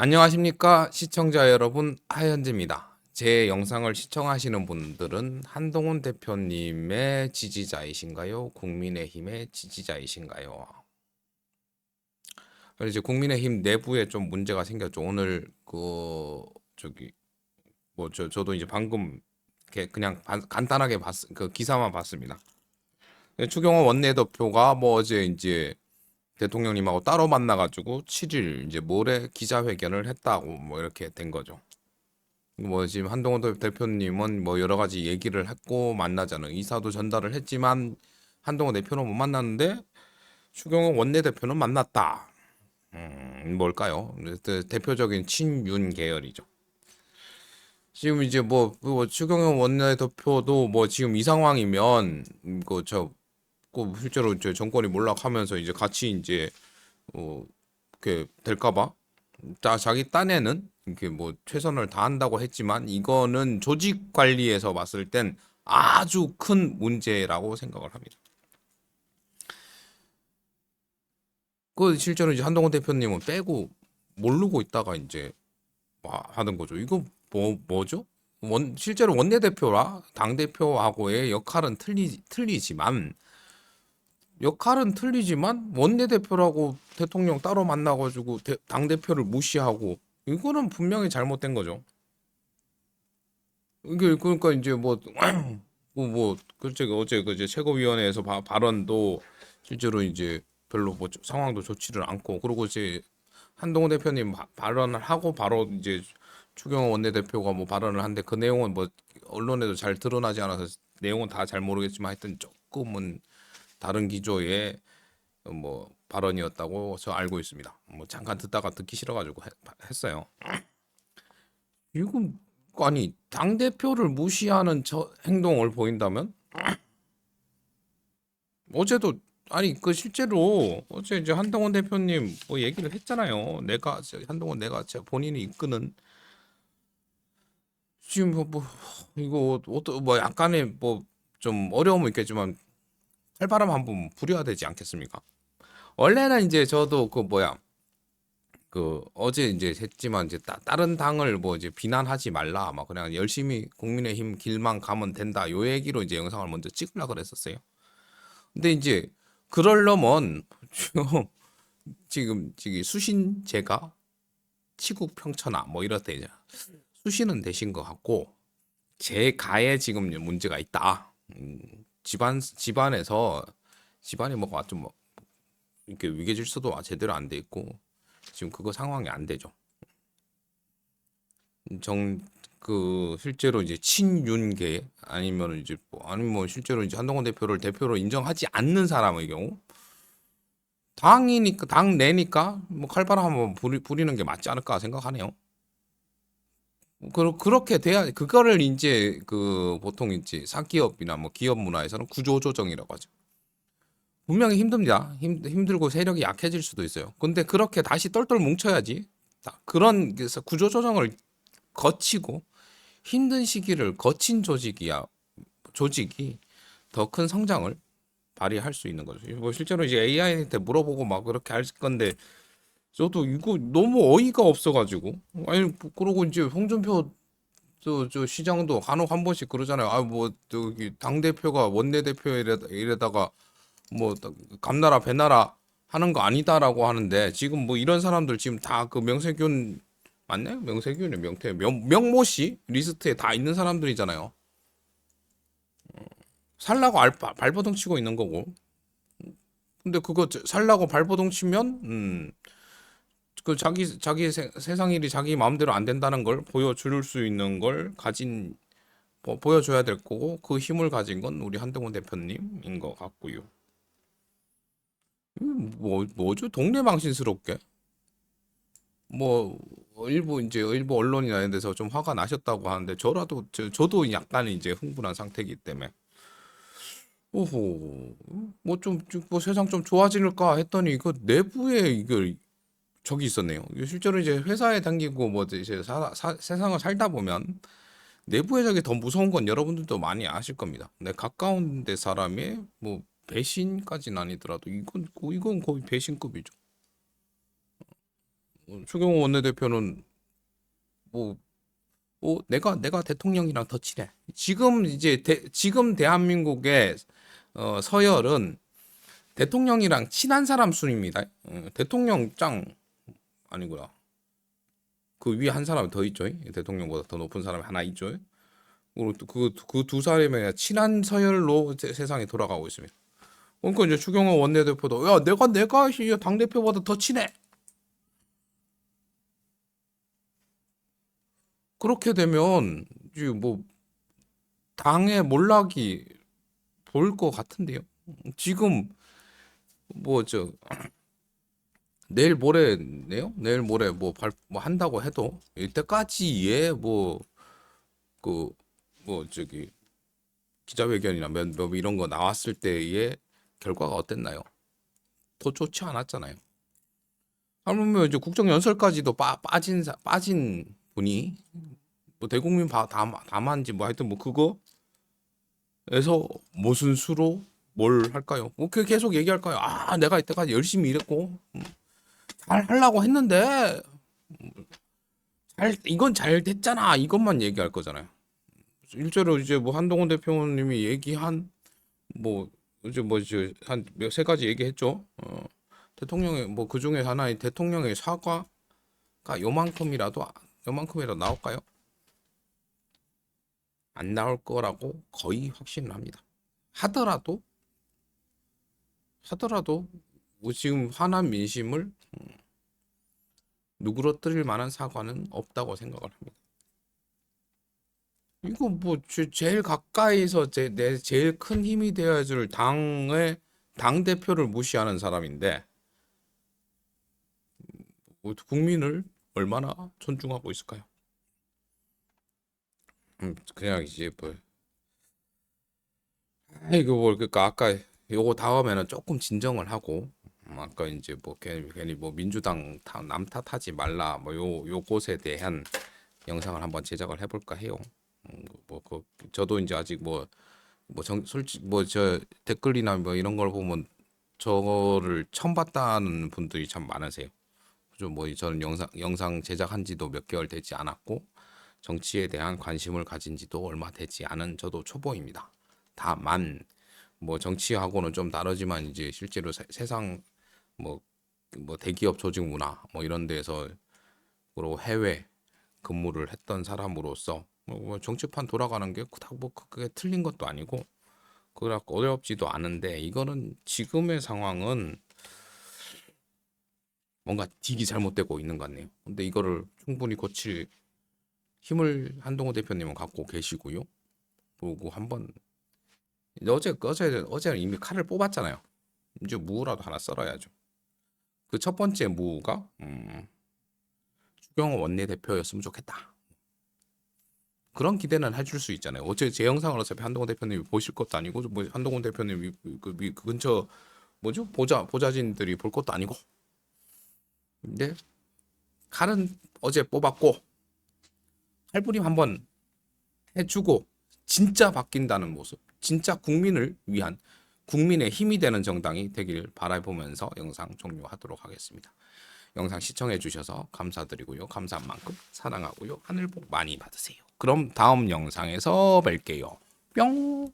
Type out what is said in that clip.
안녕하십니까 시청자 여러분 하현재입니다. 제 영상을 시청하시는 분들은 한동훈 대표님의 지지자이신가요? 국민의힘의 지지자이신가요? 이제 국민의힘 내부에 좀 문제가 생겼죠. 오늘 그 저기 뭐 저 저도 이제 방금 그냥 반- 간단하게 봤, 그 기사만 봤습니다. 추경호 원내대표가 뭐 어제 이제 대통령님하고 따로 만나가지고 7일 이제 모레 기자회견을 했다고 뭐 이렇게 된 거죠. 뭐 지금 한동훈 대- 대표님은 뭐 여러 가지 얘기를 했고 만나자는 의사도 전달을 했지만 한동훈 대표는 못 만났는데 추경호 원내대표는 만났다. 음, 뭘까요? 그 대표적인 친윤 계열이죠. 지금 이제 뭐, 뭐 추경호 원내대표도 뭐 지금 이 상황이면 그저 그 실제로 이제 정권이 몰락하면서 이제 같이 이제 어 그렇게 될까봐 자 자기 딴에는 이렇게 뭐 최선을 다한다고 했지만 이거는 조직 관리에서 봤을 땐 아주 큰 문제라고 생각을 합니다. 그 실제로 이제 한동훈 대표님은 빼고 모르고 있다가 이제 와- 하는 거죠. 이거 뭐 뭐죠? 원 실제로 원내 대표라 당 대표하고의 역할은 틀리 틀리지만 역할은 틀리지만 원내대표라고 대통령 따로 만나가지고 대- 당대표를 무시하고 이거는 분명히 잘못된 거죠. 이게 그러니까 이제 뭐 뭐 그제 어제 그 이제 최고위원회에서 바- 발언도 실제로 이제 별로 뭐 조- 상황도 좋지를 않고 그리고 이제 한동훈 대표님 바- 발언을 하고 바로 이제 추경호 원내대표가 뭐 발언을 한데 그 내용은 뭐 언론에도 잘 드러나지 않아서 내용은 다 잘 모르겠지만 하여튼 조금은 다른 기조의 뭐 발언이었다고 저 알고 있습니다. 뭐 잠깐 듣다가 듣기 싫어가지고 했, 했어요. 이건 아니 당 대표를 무시하는 저 행동을 보인다면 어제도 아니 그 실제로 어제 이제 한동훈 대표님 뭐 얘기를 했잖아요. 내가 저 한동훈 내가 제 본인이 이끄는 지금 뭐, 뭐 이거 어떤 뭐 약간의 뭐 좀 어려움은 있겠지만 칼바람 한번 부려야 되지 않겠습니까? 원래는 이제 저도 그 뭐야 그 어제 이제 했지만 이제 따, 다른 당을 뭐 이제 비난하지 말라 막 그냥 열심히 국민의힘 길만 가면 된다 요 얘기로 이제 영상을 먼저 찍으려 그랬었어요. 근데 이제 그럴려면 지금 지금 수신 제가 치국 평천하 뭐때 이제 수신은 되신 것 같고 제 가에 지금 문제가 있다. 음, 집안 집안에서 집안이 뭐가 좀뭐 이렇게 위계 질서도 제대로 안 돼 있고 지금 그거 상황이 안 되죠. 정 그 실제로 이제 친윤계 아니면 이제 뭐 아니면 뭐 실제로 이제 한동훈 대표를 대표로 인정하지 않는 사람의 경우 당이니까 당 내니까 뭐 칼바람 한번 부리, 부리는 게 맞지 않을까 생각하네요. 그, 그렇게 돼야 그거를 이제 그 보통 이제 사기업이나 뭐 기업 문화에서는 구조조정이라고 하죠. 분명히 힘듭니다. 힘, 힘들고 세력이 약해질 수도 있어요. 근데 그렇게 다시 똘똘 뭉쳐야지. 자, 그런 그래서 구조조정을 거치고 힘든 시기를 거친 조직이야 조직이 더 큰 성장을 발휘할 수 있는 거죠. 뭐 실제로 이제 AI한테 물어보고 막 그렇게 할 건데 저도 이거 너무 어이가 없어가지고 아니 그러고 이제 홍준표 저, 저 시장도 간혹 한 번씩 그러잖아요. 아 뭐 저기 당 대표가 원내 대표 이래 이래다가 뭐 감나라 배나라 하는 거 아니다라고 하는데 지금 뭐 이런 사람들 지금 다 그 명세균 맞네? 명세균이 명태 명 명모 씨 리스트에 다 있는 사람들이잖아요. 어, 살라고 알, 발버둥 치고 있는 거고. 근데 그거 저- 살라고 발버둥 치면 음. 그 자기 자기 세, 세상 일이 자기 마음대로 안 된다는 걸 보여줄 수 있는 걸 가진 보, 보여줘야 될 거고 그 힘을 가진 건 우리 한동훈 대표님인 것 같고요. 음, 뭐 뭐죠? 동네 방신스럽게 뭐 일부 이제 일부 언론이나 이런 데서 좀 화가 나셨다고 하는데 저라도 저, 저도 약간 이제 흥분한 상태이기 때문에 오호 뭐 좀 뭐 세상 좀 좋아질까 했더니 그 내부에 이걸 적이 있었네요. 실제로 이제 회사에 당기고 뭐 이제 사, 사- 세상을 살다 보면 내부의 적이 더 무서운 건 여러분들도 많이 아실 겁니다. 내 가까운 데 사람의 뭐 배신까지는 아니더라도 이건 이건 거의 배신급이죠. 어, 추경호 원내대표는 뭐, 뭐 내가 내가 대통령이랑 더 친해. 지금 이제 대, 지금 대한민국의 어, 서열은 대통령이랑 친한 사람 순입니다. 어, 대통령 짱 아니구나. 그 위에 한 사람이 더 있죠. 대통령보다 더 높은 사람이 하나 있죠. 그리고 그그 두 사람의 친한 서열로 세- 세상이 돌아가고 있습니다. 그러니까 이제 추경호 원내대표도 야 내가 내가 당 대표보다 더 친해. 그렇게 되면 뭐 당의 몰락이 보일 것 같은데요. 지금 뭐 저 내일 모레네요. 내일 모레 뭐 발 뭐 한다고 해도 이때까지의 뭐그 뭐 저기 기자회견이나 몇, 몇 이런 거 나왔을 때의 결과가 어땠나요? 더 좋지 않았잖아요. 하물며 이제 국정연설까지도 빠, 빠진 사- 빠진 분이 뭐 대국민 바, 다 다만지 뭐 하여튼 뭐 그거에서 무슨 수로 뭘 할까요? 뭐그 계속 얘기할까요? 아 내가 이때까지 열심히 일했고 음, 잘 하려고 했는데 음, 잘 이건 잘 됐잖아 이것만 얘기할 거잖아요. 실제로 이제 뭐 한동훈 대표님이 얘기한 뭐 이제 뭐 이제 한세 가지 얘기했죠. 어, 대통령의 뭐 그 중에 하나인 대통령의 사과가 요만큼이라도 요만큼이라도 나올까요? 안 나올 거라고 거의 확신을 합니다. 하더라도 하더라도 뭐 지금 화난 민심을 음, 누그러뜨릴 만한 사과는 없다고 생각을 합니다. 이거 뭐 제, 제일 가까이서 제, 내 제일 큰 힘이 되어야 줄 당의 당 대표를 무시하는 사람인데 뭐 국민을 얼마나 존중하고 있을까요? 음, 그냥 이제 뭐 아, 이거 뭐 그러니까 아까 요거 다음에는 조금 진정을 하고 음, 아까 이제 뭐 괜히, 괜히 뭐 민주당 다- 남 탓하지 말라 뭐 요 요것에 대한 영상을 한번 제작을 해볼까 해요. 음, 뭐그 저도 이제 아직 뭐 뭐정 솔직 뭐 저 댓글이나 뭐 이런 걸 보면 저거를 처음 봤다는 분들이 참 많으세요. 그죠? 뭐 저는 영상 영상 제작한 지도 몇 개월 되지 않았고 정치에 대한 관심을 가진 지도 얼마 되지 않은 저도 초보입니다. 다만 뭐 정치하고는 좀 다르지만 이제 실제로 세, 세상 뭐, 뭐 대기업 조직 문화 뭐 이런 데서 그리고 해외 근무를 했던 사람으로서 뭐 정치판 돌아가는 게 그닥 뭐 그게 틀린 것도 아니고 그닥 어렵지도 않은데 이거는 지금의 상황은 뭔가 딕이 잘못되고 있는 것 같네요. 근데 이거를 충분히 고칠 힘을 한동훈 대표님은 갖고 계시고요. 그리고 한번 어제 어제 어제는 이미 칼을 뽑았잖아요. 이제 무라도 하나 썰어야죠. 그 첫 번째 무가 음, 추경호 원내대표였으면 좋겠다. 그런 기대는 해줄 수 있잖아요. 어제 제 영상을 어차피 한동훈 대표님이 보실 것도 아니고 뭐 한동훈 대표님이 그, 그 근처 뭐죠 보좌 보좌진들이 볼 것도 아니고. 근데 칼은 어제 뽑았고 할부림 한번 해주고 진짜 바뀐다는 모습, 진짜 국민을 위한 국민의 힘이 되는 정당이 되길 바라보면서 영상 종료하도록 하겠습니다. 영상 시청해 주셔서 감사드리고요. 감사한 만큼 사랑하고요. 하늘 복 많이 받으세요. 그럼 다음 영상에서 뵐게요. 뿅.